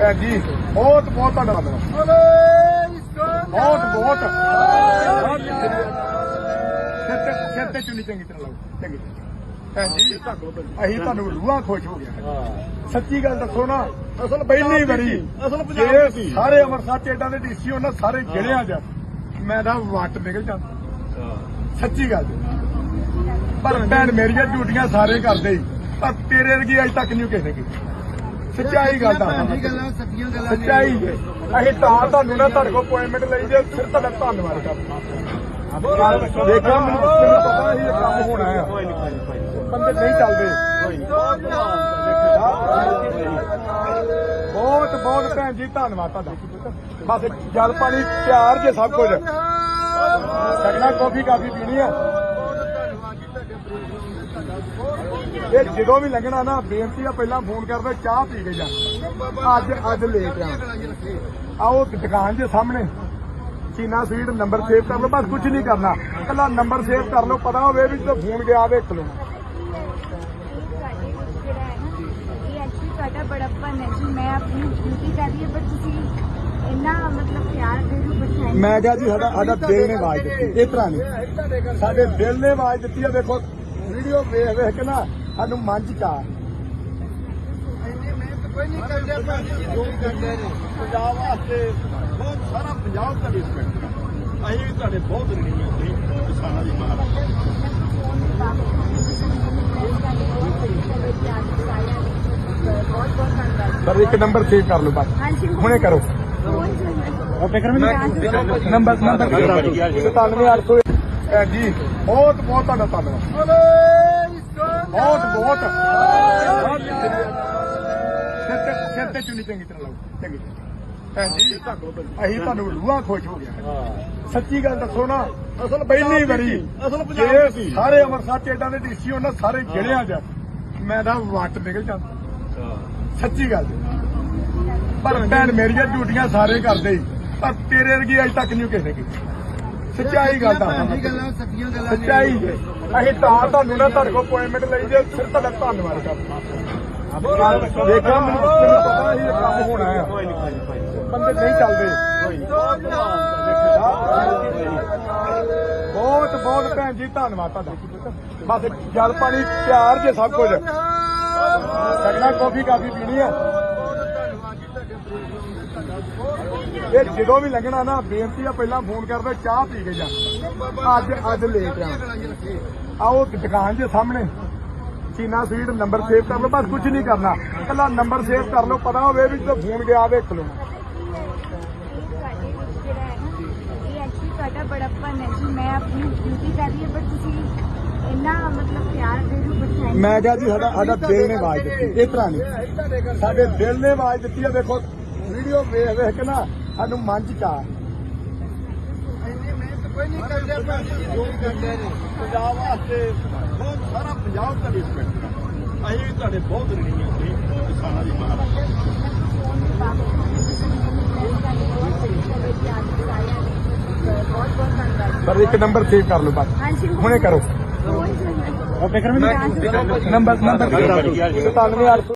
ਭੈਣ ਜੀ। ਬਹੁਤ ਬਹੁਤ ਧੰਨਵਾਦ। ਬਹੁਤ ਬਹੁਤ। ਸਿਰ ਤੇ ਸਿਰ ਤੇ ਚੁੰਨੀ ਚੰਗੀ ਤਰ੍ਹਾਂ ਲਾਓ। ਚੰਗੀ ਤਰ੍ਹਾਂ। ਭੈਣ ਜੀ ਅਸੀਂ ਤੁਹਾਨੂੰ ਰੂਹਾਂ ਖੁਸ਼ ਹੋ ਗਿਆ ਸੱਚੀ ਗੱਲ ਦੱਸੋ ਨਾ ਅਸਲ ਪਹਿਲੀ ਵਾਰੀ ਅਸਲ ਪੰਜਾਬ ਜੇ ਸਾਰੇ ਅੰਮ੍ਰਿਤਸਰ ਚ ਏਦਾਂ ਦੇ ਡੀਸੀ ਉਹਨਾਂ ਸਾਰੇ ਗਿਣਿਆ ਜਾ ਮੈਂ ਤਾਂ ਵੱਟ ਨਿਕਲ ਜਾਂਦਾ। ਸੱਚੀ ਗੱਲ। ਪਰ ਭੈਣ ਮੇਰੀਆਂ ਡਿਊਟੀਆਂ ਸਾਰੇ ਕਰਦੇ ਹੀ। ਪਰ ਤੇਰੇ ਵਰਗੀ ਅਜ ਤੱਕ ਨਹੀਂ ਕਿਸੇ ਨੇ ਕੀਤੀ ਸੱਚਾਈ ਗੱਲ ਦਾ ਸੱਚੀ ਗੱਲਾਂ ਸੱਚੀਆਂ ਗੱਲਾਂ ਸੱਚਾਈ ਹੈ ਅਸੀਂ ਤਾਂ ਤੁਹਾਨੂੰ ਨਾ ਤੁਹਾਡੇ ਕੋਲ ਅਪਾਇੰਟਮੈਂਟ ਲਈ ਜੇ ਫਿਰ ਤੁਹਾਡਾ ਧੰਨਵਾਦ ਕਰਦਾ। ਦੇਖਿਆ ਮੈਨੂੰ ਪਤਾ ਸੀ ਇਹ ਕੰਮ ਹੋਣਾ ਆ। ਬੰਦੇ ਨਹੀਂ ਚੱਲਦੇ। ਬਹੁਤ ਬਹੁਤ ਭੈਣ ਜੀ ਧੰਨਵਾਦ ਤੁਹਾਡਾ। ਬਸ ਜਲ ਪਾਣੀ ਪਿਆਰ ਜੇ ਸਭ ਕੁਝ। ਸਗਣਾ ਕਾਫੀ ਕਾਫੀ ਪੀਣੀ ਆ। ਇਹ ਜਦੋਂ ਵੀ ਲੰਘਣਾ ਨਾ, ਬੇਨਤੀ ਆ ਪਹਿਲਾਂ ਫੋਨ ਕਰਦੇ ਚਾਹ ਪੀ ਕੇ ਜਾ। ਅੱਜ ਅੱਜ ਲੈ ਕੇ ਆ। ਆਓ ਦੁਕਾਨ ਦੇ ਸਾਹਮਣੇ। ਚੀਨਾ ਸਵੀਟ ਨੰਬਰ ਸੇਵ ਕਰ ਲਓ, ਬਸ ਕੁਝ ਨਹੀਂ ਕਰਨਾ। ਕੱਲਾ ਨੰਬਰ ਸੇਵ ਕਰ ਲਓ, ਪਤਾ ਹੋਵੇ ਵੀ ਜਦੋਂ ਫੋਨ ਗਿਆ, ਵੇਖ ਲਓ। ਤੁਹਾਡਾ ਬੜਾਪਨ ਹੈ ਜੀ ਮੈਂ ਆਪਣੀ ਡਿਊਟੀ ਕਰ ਰਹੀ ਹਾਂ ਪਰ ਤੁਸੀਂ ਇੰਨਾ ਮਤਲਬ ਪਿਆਰ ਦੇ ਰਹੇ ਹੋ ਬੱਚਿਆਂ ਨੂੰ ਮੈਂ ਕਿਹਾ ਜੀ, ਸਾਡਾ ਸਾਡਾ ਦਿਲ ਨੇ ਆਵਾਜ਼ ਦਿੱਤੀ। ਇਸ ਤਰ੍ਹਾਂ ਨੇ। ਸਾਡੇ ਦਿਲ ਨੇ ਆਵਾਜ਼ ਦਿੱਤੀ ਆ, ਵੇਖੋ। ਵੀਡੀਓ ਵੇਖ ਵੇਖ ਕੇ ਨਾ ਸਾਨੂੰ ਮਨ ਚ ਕੋਈ ਨਹੀਂ ਕਰਦੇ ਪਰ ਜੋ ਕਰਦੇ ਨੇ। ਪੰਜਾਬ ਵਾਸਤੇ ਬਹੁਤ ਸਾਰਾ ਪੰਜਾਬ ਦਾ। ਰਿਸਪੈਕਟ ਅਸੀਂ ਵੀ ਤੁਹਾਡੇ ਬਹੁਤ ਰਣੀ ਹਾਂ ਜੀ ਕਿਸਾਨਾਂ ਦੀ ਮਾਂ ਬਹੁਤ ਬਹੁਤ ਧੰਨਵਾਦ ਪਰ ਇੱਕ ਨੰਬਰ ਸੇਵ ਕਰ ਲਓ ਬਸ। ਹੁਣੇ ਕਰੋ। ਓਕੇ ਨੰਬਰ ਨੰਬਰ 97800 ਭੈਣ ਜੀ। ਬਹੁਤ ਬਹੁਤ ਤੁਹਾਡਾ ਧੰਨਵਾਦ। ਬਹੁਤ ਬਹੁਤ। ਸਿਰ ਤੇ ਸਿਰ ਤੇ ਚੁੰਨੀ ਚੰਗੀ ਤਰ੍ਹਾਂ ਲਾਓ। ਚੰਗੀ ਤਰ੍ਹਾਂ। ਭੈਣ ਜੀ ਅਸੀਂ ਤੁਹਾਨੂੰ ਰੂਹਾਂ ਖੁਸ਼ ਹੋ ਗਿਆ ਸੱਚੀ ਗੱਲ ਦੱਸੋ ਨਾ ਅਸਲ ਪਹਿਲੀ ਵਾਰੀ ਅਸਲ ਪੰਜਾਬ ਜੇ ਸਾਰੇ ਅੰਮ੍ਰਿਤਸਰ ਚ ਏਦਾਂ ਦੇ ਡੀਸੀ ਉਹਨਾਂ ਸਾਰੇ ਗਿਣਿਆ ਜਾ ਮੈਂ ਤਾਂ ਵੱਟ ਨਿਕਲ ਜਾਂਦਾ। ਸੱਚੀ ਗੱਲ। ਪਰ ਭੈਣ ਮੇਰੀਆਂ ਡਿਊਟੀਆਂ ਸਾਰੇ ਕਰਦੇ ਹੀ ਪਰ ਤੇਰੇ ਵਰਗੀ ਅਜ ਤੱਕ ਨਹੀਂ ਕਿਸੇ ਨੇ ਕੀਤੀ। ਸੱਚਾਈ ਗੱਲ ਦਾ ਗੱਲਾਂ ਸੱਚੀਆਂ ਗੱਲਾਂ ਸੱਚਾਈ ਹੈ। ਅਸੀਂ ਤਾਂ ਤੁਹਾਨੂੰ ਨਾ ਤੁਹਾਡੇ ਕੋਲ ਅਪਾਇੰਟਮੈਂਟ ਲਈ ਜੇ ਫਿਰ ਤੁਹਾਡਾ ਧੰਨਵਾਦ ਕਰਦਾ। ਦੇਖਿਆ ਮੈਨੂੰ ਪਤਾ ਸੀ ਇਹ ਕੰਮ ਹੋਣਾ ਆ। ਬੰਦੇ ਨਹੀਂ ਚੱਲਦੇ। ਬਹੁਤ ਬਹੁਤ ਭੈਣ ਜੀ ਧੰਨਵਾਦ ਤੁਹਾਡਾ। ਬਸ ਜਲ ਪਾਣੀ ਪਿਆਰ ਜੇ ਸਭ ਕੁਝ। ਸਗਣਾ ਕਾਫੀ ਕਾਫੀ ਪੀਣੀ ਆ। ਇਹ ਜਦੋਂ ਵੀ ਲੰਘਣਾ ਨਾ, ਬੇਨਤੀ ਆ ਪਹਿਲਾਂ ਫੋਨ ਕਰਦੇ ਚਾਹ ਪੀ ਕੇ ਜਾ। ਅੱਜ ਅੱਜ ਲੈ ਕੇ ਆ। ਆਓ ਦੁਕਾਨ ਦੇ ਸਾਹਮਣੇ। ਚੀਨਾ ਸਵੀਟ ਨੰਬਰ ਸੇਵ ਕਰ ਲਓ, ਬਸ ਕੁਝ ਨਹੀਂ ਕਰਨਾ। ਕੱਲਾ ਨੰਬਰ ਸੇਵ ਕਰ ਲਓ, ਪਤਾ ਹੋਵੇ ਵੀ ਜਦੋਂ ਫੋਨ ਗਿਆ, ਵੇਖ ਲਓ। ਤੁਹਾਡਾ ਬੜਾਪਨ ਹੈ ਜੀ ਮੈਂ ਆਪਣੀ ਡਿਊਟੀ ਕਰ ਰਹੀ ਹਾਂ ਪਰ ਤੁਸੀਂ ਇੰਨਾ ਮਤਲਬ ਪਿਆਰ ਦੇ ਰਹੇ ਹੋ ਬੱਚਿਆਂ ਨੂੰ ਮੈਂ ਕਿਹਾ ਜੀ, ਸਾਡਾ ਸਾਡਾ ਦਿਲ ਨੇ ਆਵਾਜ਼ ਦਿੱਤੀ। ਇਸ ਤਰ੍ਹਾਂ ਨਹੀਂ। ਸਾਡੇ ਦਿਲ ਨੇ ਆਵਾਜ਼ ਦਿੱਤੀ ਆ ਦੇਖੋ ਵੀਡੀਓ ਵੇਖ ਵੇਖ ਕੇ ਨਾ ਸਾਨੂੰ ਮਨ ਚ ਆ। ਇੰਨੀ ਮਿਹਨਤ ਕੋਈ ਨਹੀਂ ਕਰਦੇ ਪਰ ਜੋ ਕਰਦੇ ਨੇ ਪੰਜਾਬ ਵਾਸਤੇ ਬਹੁਤ ਸਾਰਾ ਪੰਜਾਬ ਦਾ। ਰਿਸਪੈਕਟ ਅਸੀਂ ਵੀ ਤੁਹਾਡੇ ਬਹੁਤ ਰਣੀ ਹਾਂ ਜੀ ਕਿਸਾਨਾਂ ਦੀ ਮਾਂ ਬਹੁਤ ਬਹੁਤ ਧੰਨਵਾਦ ਪਰ ਇੱਕ ਨੰਬਰ ਸੇਵ ਕਰ ਲਓ ਬਸ। ਹੁਣੇ ਕਰੋ। Okay number number 97800